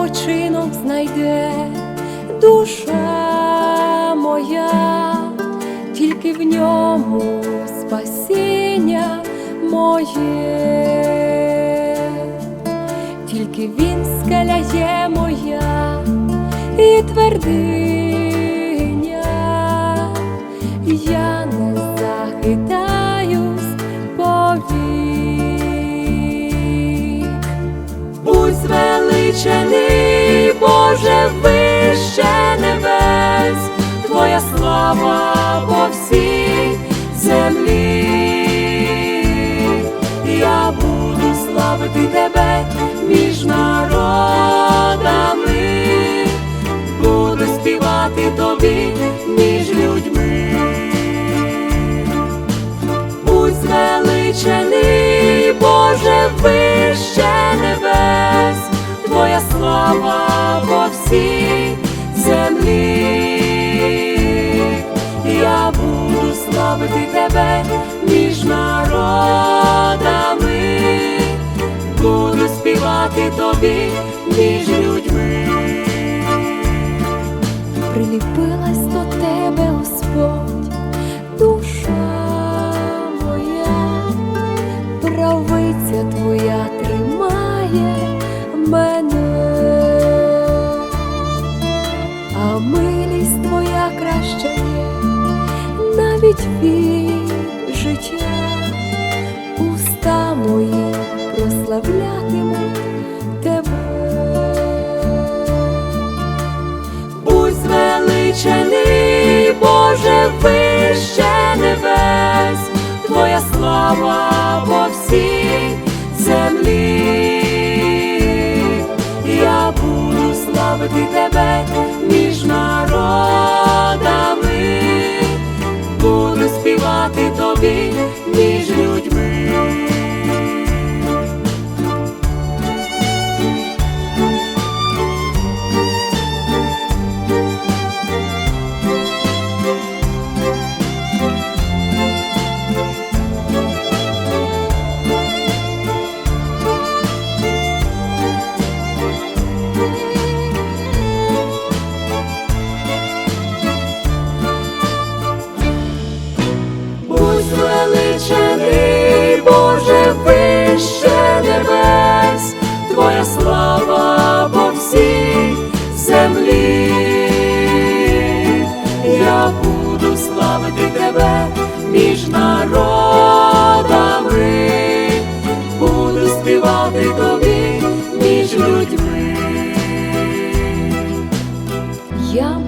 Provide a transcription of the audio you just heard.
відпочинок знайде. Душа моя, тільки в ньому спасіння моє, тільки він скеля є моя і твердиня, славити тебе між народами, буду співати тобі між людьми. Будь звеличений, Боже, вище небес, Твоя слава по всій землі. Я буду славити тебе тобі між людьми. Приліпилась до тебе, Господь, душа моя, правиця твоя тримає мене, а милість твоя краща є навіть від життя, уста мої прославлятимуть звеличений, Боже, вище небес, Твоя слава по всій землі. Я буду славити тебе між народами, прославити тебе між народами, буду співати тобі між людьми. Я